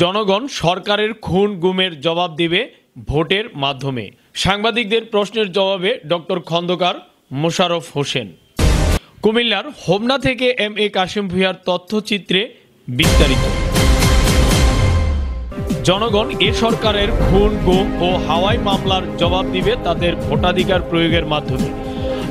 জনগণ সরকারের খুন গুমের জবাব দিবে ভোটের মাধ্যমে। সাংবাদিকদের প্রশ্নের জবাবে ডক্টর খন্দকার মোশাররফ হোসেন। কুমিল্লার হোমনা থেকে এম এ কাশিম ভুঁইয়ার তথ্যচিত্রে বিস্তারিত। জনগণ এ সরকারের খুন, গুম ও হাওয়াই মামলার জবাব দিবে তাদের ভোটাধিকার প্রয়োগের মাধ্যমে।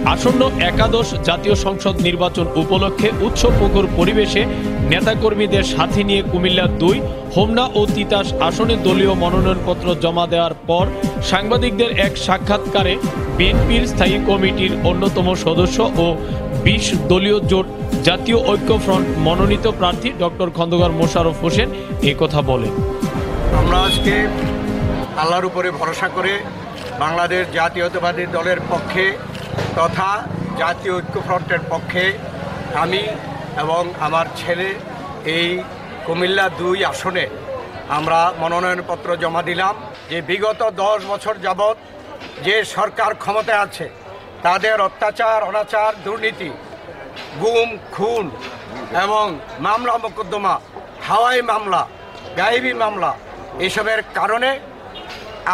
আসন্ন একাদশ জাতীয় সংসদ নির্বাচন উপলক্ষে উৎসবমুখর পরিবেশে নেতাকর্মীদের সাথে নিয়ে কুমিল্লা দুই, হোমনা ও তিতাস আসনে দলীয় মনোনয়নপত্র জমা দেওয়ার পর সাংবাদিকদের এক সাক্ষাৎকারে বিএনপির স্থায়ী কমিটির অন্যতম সদস্য ও বিশ দলীয় জোট জাতীয় ঐক্যফ্রন্ট মনোনীত প্রার্থী ডক্টর খন্দকার মোশারফ হোসেন এ কথা বলেন। আমরা আজকে আল্লাহর উপরে ভরসা করে বাংলাদেশ জাতীয়তাবাদী দলের পক্ষে তথা জাতীয় ঐক্যফ্রন্টের পক্ষে আমি এবং আমার ছেলে এই কুমিল্লা দুই আসনে আমরা মনোনয়নপত্র জমা দিলাম। যে বিগত দশ বছর যাবৎ যে সরকার ক্ষমতায় আছে, তাদের অত্যাচার, অনাচার, দুর্নীতি, গুম, খুন এবং মামলা মোকদ্দমা, হাওয়াই মামলা গায়েবী মামলা, এসবের কারণে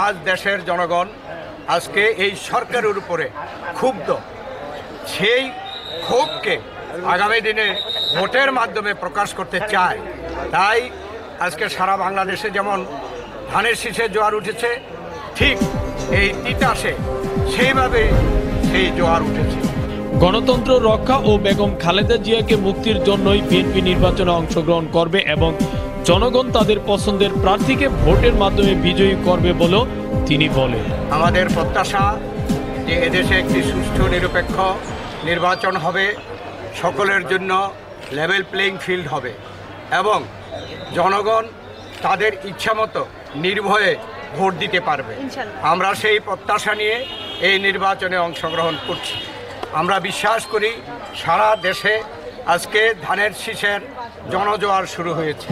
আজ দেশের জনগণ আজকে এই সরকারের উপরে ক্ষুব্ধ। সেই ক্ষোভকে আগামী দিনে ভোটের মাধ্যমে প্রকাশ করতে চায়। তাই আজকে সারা বাংলাদেশে যেমন ধানের শীষে জোয়ার উঠেছে, ঠিক এই তিতাসে সেইভাবে সেই জোয়ার উঠেছে। গণতন্ত্র রক্ষা ও বেগম খালেদা জিয়াকে মুক্তির জন্যই বিএনপি নির্বাচনে অংশগ্রহণ করবে এবং জনগণ তাদের পছন্দের প্রার্থীকে ভোটের মাধ্যমে বিজয়ী করবে বলেও তিনি বলেন আমাদের প্রত্যাশা যে এদেশে একটি সুষ্ঠু নিরপেক্ষ নির্বাচন হবে সকলের জন্য লেভেল প্লেইং ফিল্ড হবে এবং জনগণ তাদের ইচ্ছামতো নির্ভয়ে ভোট দিতে পারবে। আমরা সেই প্রত্যাশা নিয়ে এই নির্বাচনে অংশগ্রহণ করছি। আমরা বিশ্বাস করি সারা দেশে আজকে ধানের শীষের জনজোয়ার শুরু হয়েছে।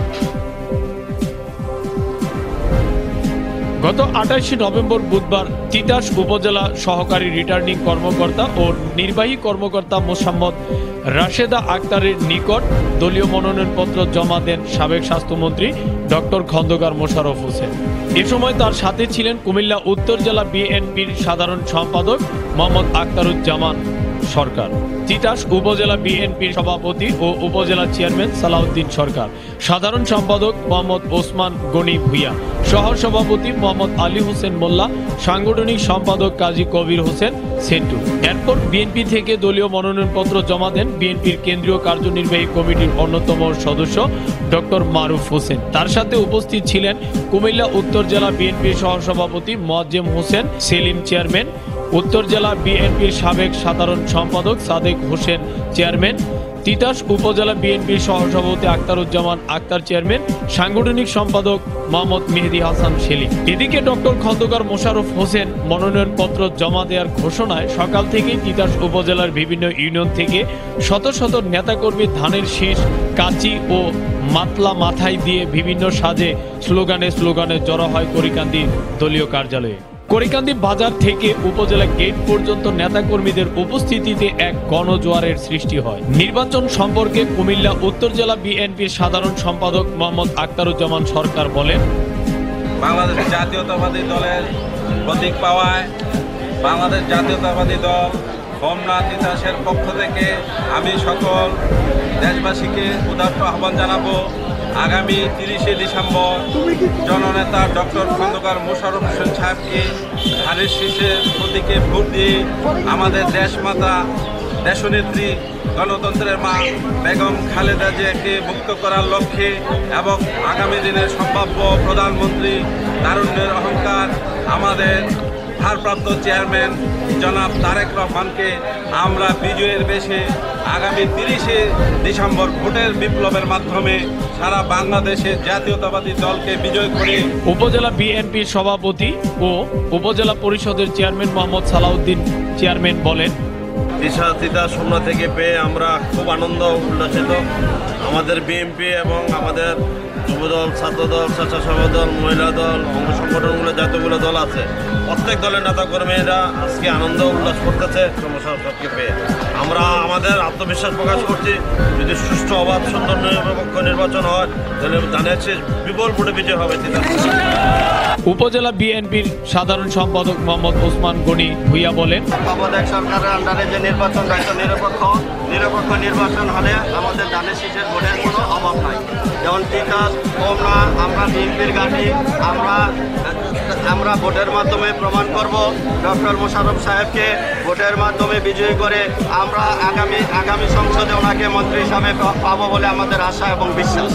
গত আঠাশে নভেম্বর বুধবার তিতাস উপজেলা সহকারী রিটার্নিং কর্মকর্তা ও নির্বাহী কর্মকর্তা মোসাম্মদ রাশেদা আক্তারের নিকট দলীয় মনোনয়নপত্র জমা দেন সাবেক স্বাস্থ্যমন্ত্রী ডক্টর খন্দকার মোশাররফ হোসেন। এ সময় তার সাথে ছিলেন কুমিল্লা উত্তর জেলা বিএনপির সাধারণ সম্পাদক মোহাম্মদ আক্তারুজ্জামান সরকার। তিতাস উপজেলা বিএনপির সভাপতি ও উপজেলা চেয়ারম্যান সালাউদ্দিন সরকার। সাধারণ সম্পাদক মোহাম্মদ ওসমান গনি ভুইয়া। সহ সভাপতি মোহাম্মদ আলী হোসেন মোল্লা। সাংগঠনিক সম্পাদক কাজী কবির হোসেন সেন্টু। এরপর বিএনপি থেকে দলীয় মনোনয়নপত্র জমা দেন বিএনপির কেন্দ্রীয় কার্যনির্বাহী কমিটির অন্যতম সদস্য ডক্টর মারুফ হোসেন। তার সাথে উপস্থিত ছিলেন কুমিল্লা উত্তর জেলা বিএনপির সহসভাপতি মোয়াজ্জেম হোসেন, সেলিম চেয়ারম্যান উত্তর জেলা বিএনপির সাবেক সাধারণ সম্পাদক সাদেক হোসেন চেয়ারম্যান, তিতাস উপজেলা বিএনপির সহসভাপতি আক্তারুজ্জামান আক্তার চেয়ারম্যান, সাংগঠনিক সম্পাদক মোহাম্মদ মেহেদি হাসান সেলিম এদিকে ডক্টর খন্দকার মোশাররফ হোসেন মনোনয়নপত্র জমা দেওয়ার ঘোষণায় সকাল থেকেই তিতাস উপজেলার বিভিন্ন ইউনিয়ন থেকে শত শত নেতাকর্মী ধানের শীষ, কাচি ও মাতলা মাথায় দিয়ে বিভিন্ন সাজে স্লোগানে স্লোগানে জড়ো হয় করিকান্দি দলীয় কার্যালয়ে। করিকান্দি বাজার থেকে উপজেলা গেট পর্যন্ত নেতাকর্মীদের উপস্থিতিতে এক গণজোয়ারের সৃষ্টি হয়। নির্বাচন সম্পর্কে কুমিল্লা উত্তর জেলা বিএনপির সাধারণ সম্পাদক মোহাম্মদ আক্তারুজ্জামান সরকার বলেন, বাংলাদেশ জাতীয়তাবাদী দলের প্রতীক পাওয়ায় বাংলাদেশ জাতীয়তাবাদী দল হোমনাথ তিতাসের পক্ষ থেকে আমি সকল দেশবাসীকে উদার্ত আহ্বান জানাব। আগামী তিরিশে ডিসেম্বর জননেতা ডক্টর খন্দকার মোশাররফ হোসেন সাহেবকে ধানের শীষের প্রতীকে ভোট দিয়ে আমাদের দেশমাতা, দেশনেত্রী, গণতন্ত্রের মা বেগম খালেদা জিয়াকে মুক্ত করার লক্ষ্যে এবং আগামী দিনের সম্ভাব্য প্রধানমন্ত্রী তারুণ্যের অহংকার আমাদের ভারপ্রাপ্ত চেয়ারম্যান জনাব তারেক রহমানকে আমরা বিজয়ের বেশে আগামী তিরিশে ডিসেম্বর ভোটের বিপ্লবের মাধ্যমে সারা বাংলাদেশে জাতীয়তাবাদী দলকে বিজয় করে উপজেলা বিএনপির সভাপতি ও উপজেলা পরিষদের চেয়ারম্যান মোহাম্মদ সালাউদ্দিন চেয়ারম্যান বলেন দিশা তিতা শূন্য থেকে পেয়ে আমরা খুব আনন্দ উল্লাসিত। আমাদের বিএনপি এবং আমাদের যুবদল ছাত্রদল স্বেচ্ছাসেবক দল মহিলা দল অঙ্গ সংগঠনগুলো যতগুলো দল আছে। প্রত্যেক দলের নেতা কর্মীরা আজকে আনন্দ উল্লাস করতেছে সমস্যাকে পেয়ে। আমরা আমাদের আত্মবিশ্বাস প্রকাশ করছি যদি সুষ্ঠু অবাধ সুন্দর নিরপেক্ষ নির্বাচন হয় তাহলে জানিয়েছি বিপুল ভোটে বিজয় হবে উপজেলা বিএনপির সাধারণ সম্পাদক মোহাম্মদ ওসমান গনি ভুইয়া বলেন সরকারের আন্ডারে যে নির্বাচন দায়িত্ব নিরপেক্ষ নিরপেক্ষ নির্বাচন হলে আমাদের ধানের শীষের ভোটের কোনো অভাব নাই। যেমন টিকাস কমরা আমরা বিএনপির গাড়ি আমরা আমরা ভোটের মাধ্যমে প্রমাণ করব। ডক্টর মোশারফ সাহেবকে ভোটের মাধ্যমে বিজয়ী করে আমরা আগামী আগামী সংসদে ওনাকে মন্ত্রী হিসাবে পাবো বলে আমাদের আশা এবং বিশ্বাস।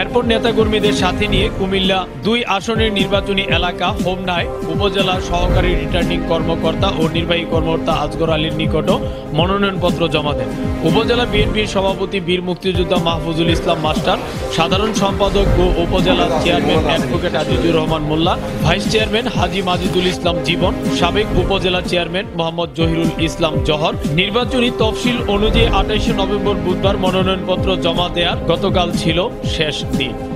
এরপর নেতাকর্মীদের সাথে নিয়ে কুমিল্লা দুই আসনের নির্বাচনী এলাকা হোমনায় উপজেলা সহকারী রিটার্নিং কর্মকর্তা ও নির্বাহী কর্মকর্তা আজগর আলীর নিকটও মনোনয়নপত্র জমা দেন। উপজেলা বিএনপির সভাপতি বীর মুক্তিযোদ্ধা মাহফুজুল ইসলাম মাস্টার, সাধারণ সম্পাদক ও উপজেলা chairman advocate Azizur Rahman Molla, vice chairman Haji Majidul Islam Jibon, সাবেক উপজেলা চেয়ারম্যান মোহাম্মদ জহিরুল ইসলাম জহর। নির্বাচনী তফসিল অনুযায়ী আঠাইশে নভেম্বর বুধবার মনোনয়নপত্র জমা দেওয়ার গতকাল ছিল শেষ দিন।